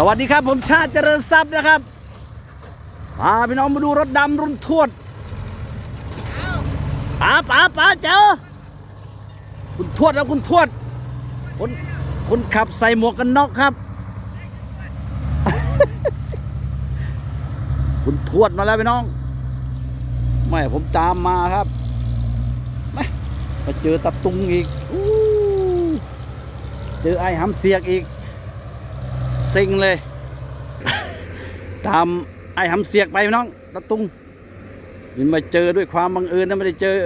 สวัสดีครับผมชาติเจริญทรัพย์นะครับพาพี่น้องมาดูรถดำรุ่นทวดป๋าป๋าป๋าเจ้า คุณทวดแล้วคุณทวด คนคนขับใส่หมวกกันน็อกครับ คุณทวดมาแล้วพี่น้อง ไม่ผมตามมาครับไม่มาเจอตะตุงอีกอเจอไอ้หำเสียกอีก เซ็งเลย ตามไอ้หำเสียกไปน้องตะตุงนี่มาเจอด้วยความบังเอิญนะไม่ได้เจอ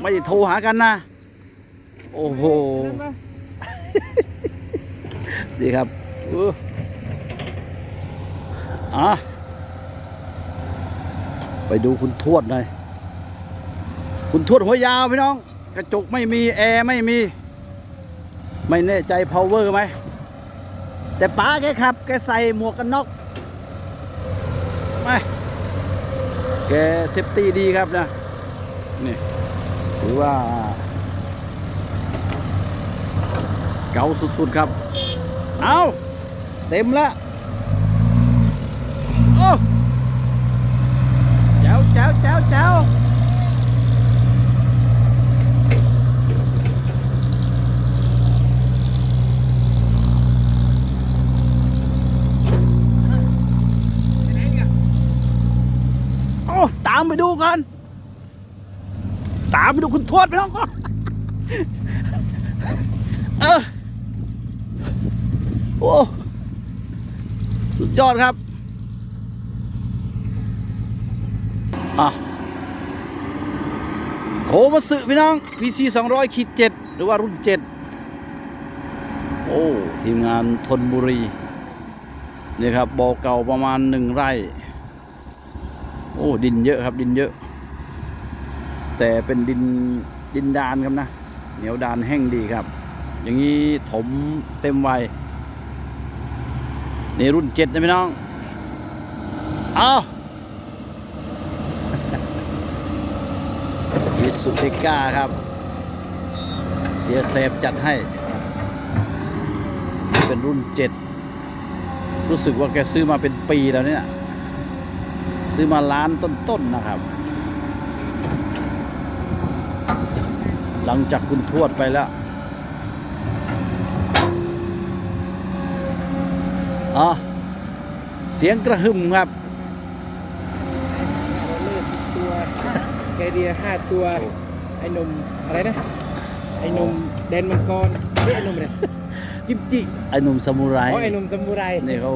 ไม่ได้โทรหากันนะ โอ้โห ดีครับอู้อะไปดูคุณทวดหน่อย คุณทวดหัวยาวพี่น้อง กระจกไม่มี แอร์ไม่มี ไม่แน่ใจ power ไหม แต่ป๋าแกขับ แกใส่หมวกกันน็อกไม่แกเซฟตี้ดีครับนะนี่ถือว่า เก๋าสุดๆครับ เอาเต็มละโอ้เจ้าเจ้าเจ้าเจ้าโอ้ตาม ไปดูกัน ตามไปดูคุณทวดไปน้องก่อนเออโอ้สุดยอดครับอะโคมาสึพี่น้อง PC 200ขีด7หรือว่ารุ่น 7 โอ้ ทีมงานทนบุรีนี่ครับบ่อเก่าประมาณหนึ่งไร่ อ้ดินเยอะครับดินเยอะ แต่เป็นดินดินดานครับนะ เหนียวดานแห้งดีครับ อย่างนี้ถมเต็มวัยนี่รุ่นเจ็ดนะพี่น้อง เอามิสุเอก้าครับ เสียเซฟจัดให้ เป็นรุ่นเจ็ดรู้สึกว่าแกซื้อมาเป็นปีแล้วเนี่ย ซื้อมาล้านต้นๆนะครับ หลังจากคุณทวดไปแล้วอ๋อเสียงกระหึ่มครับโรลเลอร์สิบตัวแคเดียห้าตัว ไอ้หนุ่มอะไรนะ ไอ้หนุ่มแดนมังกรเฮ้ยไอ้หนุ่มอะไรกิมจิ ไอ้หนุ่มซามูไรอ๋อไอ้หนุ่มซามูไร นี่เขา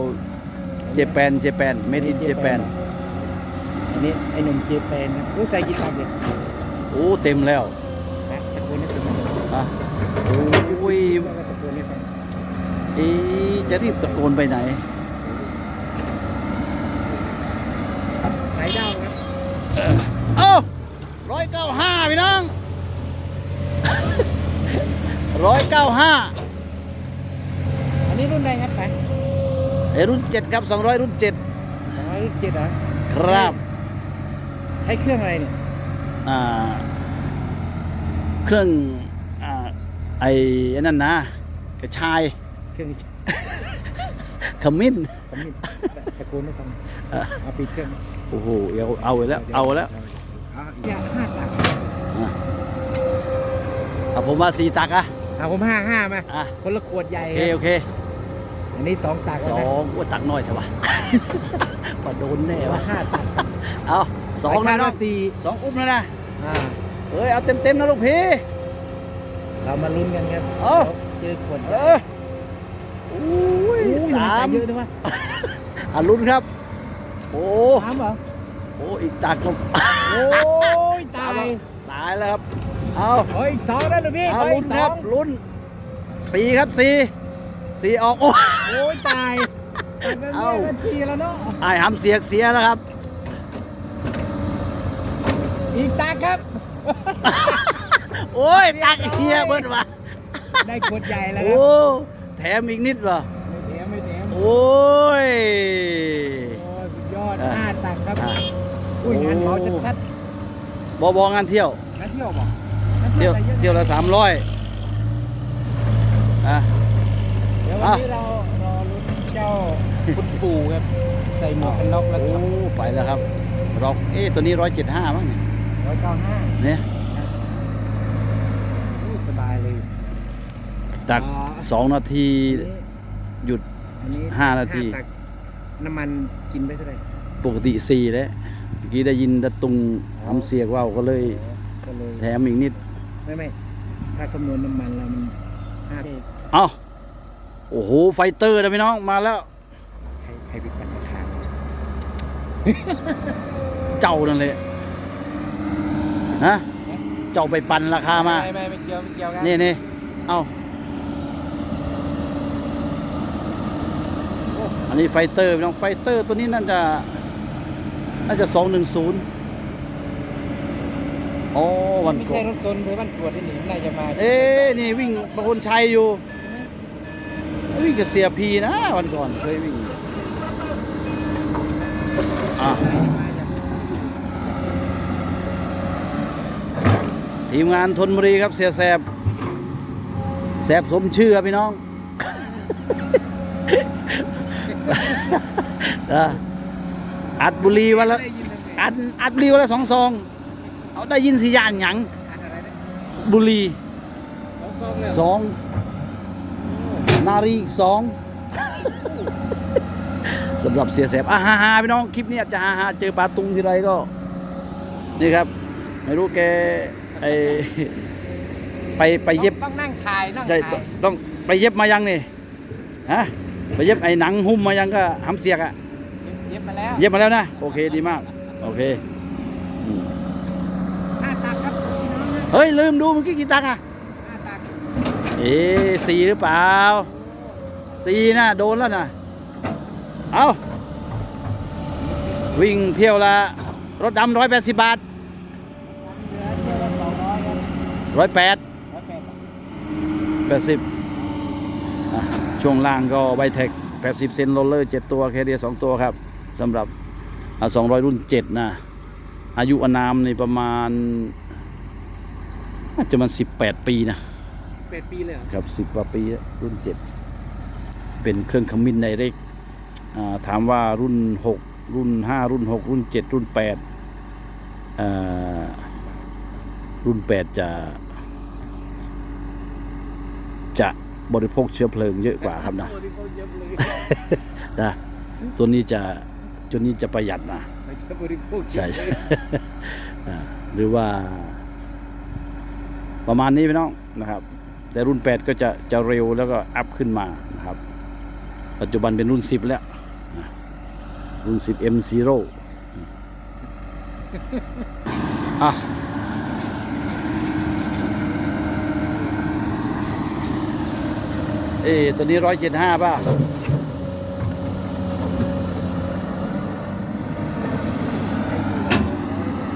เจแปน เจแปน เมดินเจแปน อันนี้ไอ้หนุ่มเจแปนนะโอ้ใส่กีตาร์เนี่ยโอ้เต็มแล้วนะตะโกนให้เป็นไงอะโอ้ยตะโกนให้ฟังเอ๊ะจะรีบตะโกนไปไหนสายดาวครับเอ้าร้อยเก้าห้าพี่น้องร้อยเก้าห้าอันนี้รุ่นใดครับไปไอ้รุ่นเจ็ดครับสองร้อยรุ่นเจ็ดสองร้อยรุ่นเจ็ดเหรอครับ ใช้เครื่องอะไรเนี่ยอ่าเครื่องอ่าไอ้ไอ้นั่นนะกระชายเครื่องขมิ้นขมิ้นตะโกนให้ฟังเอาปิดเครื่องโอ้โหเอาเอาไว้แล้วเอาแล้วเอาอย่าห้าตักเอาผมว่าสี่ตักอะเอาผมห้าห้ามาอะคนละขวดใหญ่โอเคครับโอเคอันนี้สองตักสแล้วอนะงว่าตักน้อยเถอะวะว่าโดนแน่แต่ว่าวะห้าตักครับเอา สองคานะดน้อว่างสี่สองอุ้มแล้วนะอ่าเอ้ยเอาเต็มเต็มๆนะลูกพี่เรามาลุ้นกันครับเอ้าเจอขวดเอออุ้ยอู้ยสามเยอะนะวะอะลุ้นครับ โอ้สามเหรอโอ้อีกตักก็โอ้ยตายตายแล้วครับเอาโอ้ยอีกสองแล้วนะพี่เอาโอ้ยลุ้อีนกสคอรับงลุ้นสี่ครับสี่สี่ออกโอ้โอ้ยตายตายแบบเอ้านี้กันทีแล้วเนาะไอ้หำเสียกเสียแล้วครับ อีกตาครับ โอ้ยตักเฮียเบิ้ลวะได้ขวดใหญ่แล้วคโอ้รับแถมอีกนิดวะไม่แถมไม่แถมโอ้ย โอ้ยสุดยอดอะห้าตักครับอะอุ้ยงานเหมาชัดบอบองานเที่ยวๆงานเที่ยวบอกงานเที่ยวแต่อะเที่ยวละสามร้อยอะ เดี๋ยววันอะนี้เรารอลุ้นเจ้าคุณปู่ครับ ใส่หมวกกันน็อกแล้วโอ้ขับไปแล้วครับร็อกเอ๊ะตัวนี้ร้อยเจ็ดห้ามั้งเนี่ย ร้อยเก้าห้าเนี่ยสบายเลย จากอ๋อสองนาทีหยุดอันนี้ห้านาทีตักน้ำมันกินไปเท่าไหร่ ปกติสี่แล้วเมื่อกี้ได้ยินตะตุงทำเสียกว่าวก็เลยก็เลยแถมอีกนิด ไม่ไม่ถ้าคำนวณน้ำมันแล้วมันห้าเท่เอ้าโอ้โห ไฟเตอร์นะพี่น้องมาแล้ว ใครใครไปปัดราคาเจ้านั่นเลย ฮะเจ้าไปปั่นราคามา ไม่ไม่ไม่เกี่ยวไม่เกี่ยวกันนี่นี่เอ้าอันนี้ไฟเตอร์พี่น้องไฟเตอร์ตัวนี้น่าจะน่าจะสองหนึ่งศูนย์อ๋อวันไม่ก่อใช่นรถซนเพื่อบ้านตรวจที่นี่น่าจะมาเอ๊ะนี่วิ่งประคนชัยอยู่ วิ่งกับเสียพีนะวันก่อนเคยวิ่งอะ ทีมงานทนบุรีครับเสียแสบแสบสมชื่อครับพี่น้องนะอัดบุรีวันละอัดอัดบุรีวันละสองซองเอาได้ยินสิยานหยังบุรีสองนารีสองสำหรับเสียแสบอะฮาฮาพี่น้องคลิปนี้อาจจะฮาฮาเจอปลาตุงทีไรก็ นี่ครับ ไม่รู้แก ไอไปไปเย็บต้องนั่งถ่ายนั่งใช่ถ่ายต้องไปเย็บมายังนี่ฮะไปเย็บไอ้หนังหุ้มมายังก็หำเสียกอะเย็บมาแล้วเย็บมาแล้วนะโอเคดีมากโอเคอืมห้าตักครับพี่น้องนะเฮ้ยลืมดูเมื่อกี้กี่ตังค์อะห้าตักเอ๊ะสี่หรือเปล่าสี่นะโดนแล้วนะเอาวิ่งเที่ยวละรถดำร้อยแปดสิบบาท เหลือเที่ยวละสองร้อยครับ ร้อยแปดร้อยแปดบาทแปดสิบช่วงล่างก็ไวเทคแปดสิบเซนโรลเลอร์เจ็ดตัวแคเดียสองตัวครับสำหรับสองร้อยรุ่นเจ็ดนะอายุอานามในประมาณน่าจะมันสิบแปดปีนะแปดปีเลยเหรอครับสิบกว่าปีแล้วรุ่นเจ็ดเป็นเครื่องขมิ้นไดเรกอ่าถามว่ารุ่นหกรุ่นห้ารุ่นหกรุ่นเจ็ดรุ่นแปดอ่ารุ่นแปดจะ จะบริโภคเชื้อเพลิงเยอะกว่าครับนะโอ้ที่เขาเย็บเลยนะตัวนี้จะตัวนี้จะประหยัดนะไม่ใช่บริโภคใช่เยใช่อะเลยอ่าหรือว่า ประมาณนี้พี่น้องนะครับ แต่รุ่น 8 ก็จะจะเร็วแล้วก็อัพขึ้นมานะครับ ปัจจุบันเป็นรุ่น 10 แล้วนะรุ่น 10 M0 อะ เอตัวนี้ร้อยเจ็ดห้าป่ะ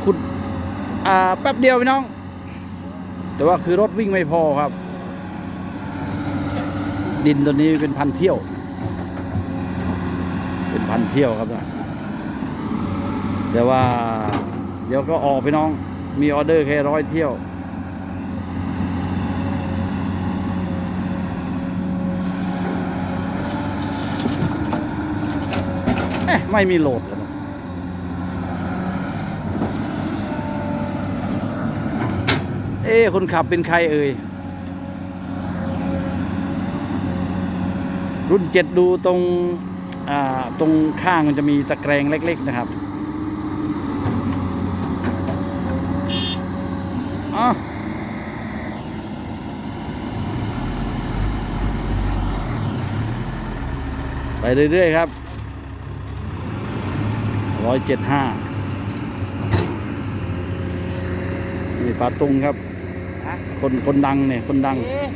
คุณอ่าแป๊บเดียวพี่น้อง แต่ว่าคือรถวิ่งไม่พอครับ ดินตัวนี้เป็นพันเที่ยว เป็นพันเที่ยวครับนะแต่ว่า เดี๋ยวก็ออกพี่น้อง มีออเดอร์แค่ร้อยเที่ยว เอ๊ะ ไม่มีโหลดเลยเอ๊คนขับเป็นใครเอ่ย รุ่นเจ็ดดูตรงอ่าตรงข้างมันจะมีตะแกรงเล็ก ๆ นะครับอ๋อไปเรื่อย ๆ ครับ ร้อยเจ็ดห้านี่ปลาตุงครับฮะคนคนดังเนี่ยคนดังเอ๊ะ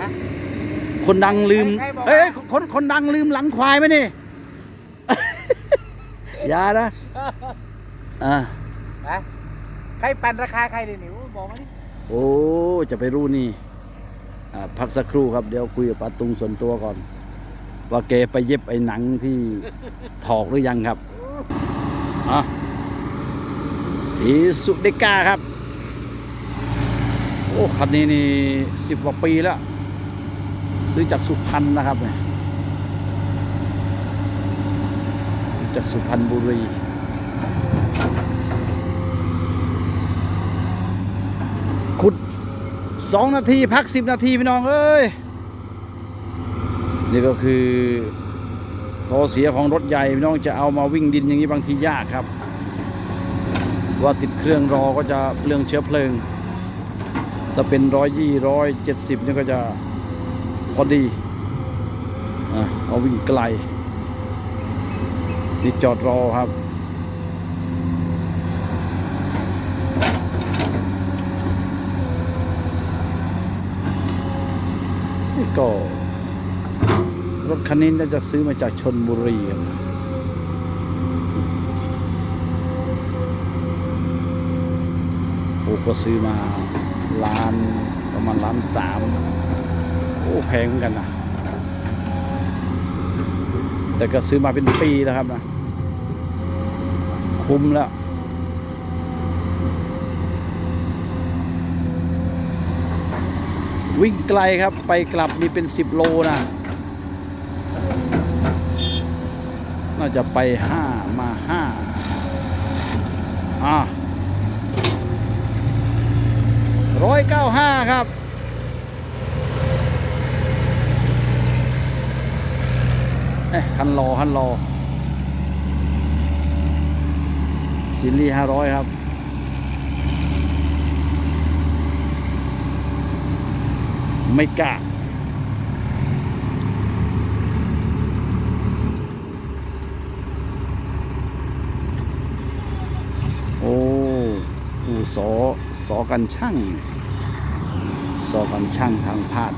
นะคนดังลืมใครบอกว่าเอ้ยคนคนดังลืมหลังควายไหมนี่อย่านะอ่านะใครปั่นราคาใครเนี่ยหนิวบอกมาดิโอ้ จะไปรู้นี่อ่าพักสักครู่ครับเดี๋ยวคุยกับปาตุงส่วนตัวก่อน ว่าแกไปเย็บไอ้หนังที่ถอกหรือยังครับ อะอีสุเดก้าครับ โอ้คันนี้นี่สิบกว่าปีแล้ว ซื้อจากสุพรรณนะครับเนี่ยจากสุพรรณบุรีขุดสองนาที พักสิบนาที พี่น้อง เอ้ย นี่ก็คือ ข้อเสียของรถใหญ่พี่น้องจะเอามาวิ่งดินอย่างนี้บางทียากครับ ว่าติดเครื่องรอก็จะเปลืองเชื้อเพลิงถ้าเป็นร้อยยี่ร้อยเจ็ดสิบนี่ก็จะพอดีอเอาวิ่งไกล นี่จอดรอครับก็ รถคันนี้น่าจะซื้อมาจากชนบุรีครับโอ้ก็ซื้อมาล้านประมาณล้านสามโอ้แพงเหมือนกันนะแต่ก็ซื้อมาเป็นปีแล้วครับนะคุ้มแล้ว วิ่งไกลครับไปกลับนี่เป็น10โลนะ น่าจะไป5มา5อะร้อยเก้าห้าครับเอ๊ะคันรอคันรอซิลลี่ห้าร้อยครับไม่กล้าโอ้อูสอ สอกันช่างสอกันช่างทางพาด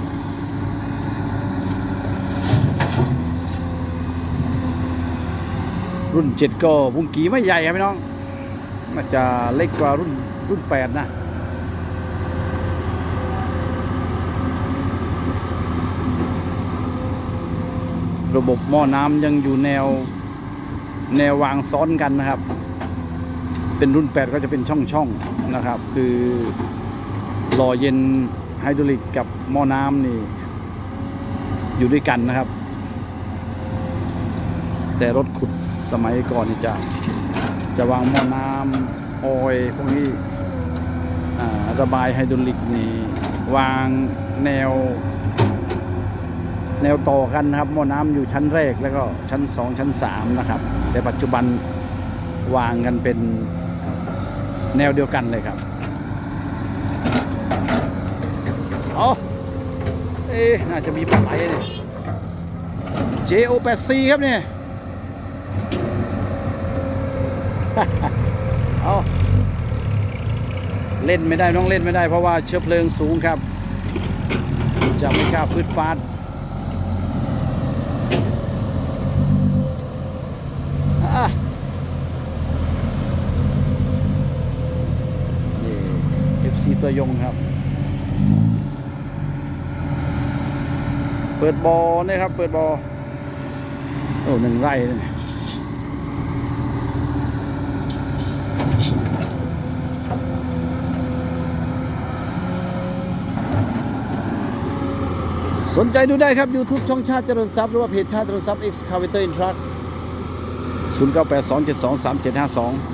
รุ่นเจ็ดก็บุงกีไม่ใหญ่ครับพี่น้องน่าจะเล็กกว่ารุ่นรุ่นแปดนะระบบหม้อน้ำยังอยู่แนวแนววางซ้อนกันนะครับ เป็นรุ่น 8 ก็จะเป็นช่องๆ นะครับ คือหล่อเย็นไฮดรอลิกกับหม้อน้ำนี่ อยู่ด้วยกันนะครับ แต่รถขุดสมัยก่อนนี่จะจะวางหม้อน้ำออยพวกนี้อ่าระบายไฮดรอลิกนี่วางแนว แนวต่อกันนะครับหม้อน้ำอยู่ชั้นแรกแล้วก็ชั้นสองชั้นสามนะครับ แต่ปัจจุบันวางกันเป็น แนวเดียวกันเลยครับเอาเอ๊ะน่าจะมีปลาไหลเนี่ย JO8C ครับเนี่ย เอาเล่นไม่ได้ น้องเล่นไม่ได้เพราะว่าเชื้อเพลิงสูงครับ จะไม่กล้าฟืดฟาด อะนี่ FC ตัวยงครับ เปิดบอเนี่ยครับ เปิดบอโอ้หนึ่งไร่เลยสนใจดูได้ครับ YouTube ช่องชาติเจริญทรัพย์หรือว่าเพจชาติเจริญทรัพย์ Excavator in Truck 0982723752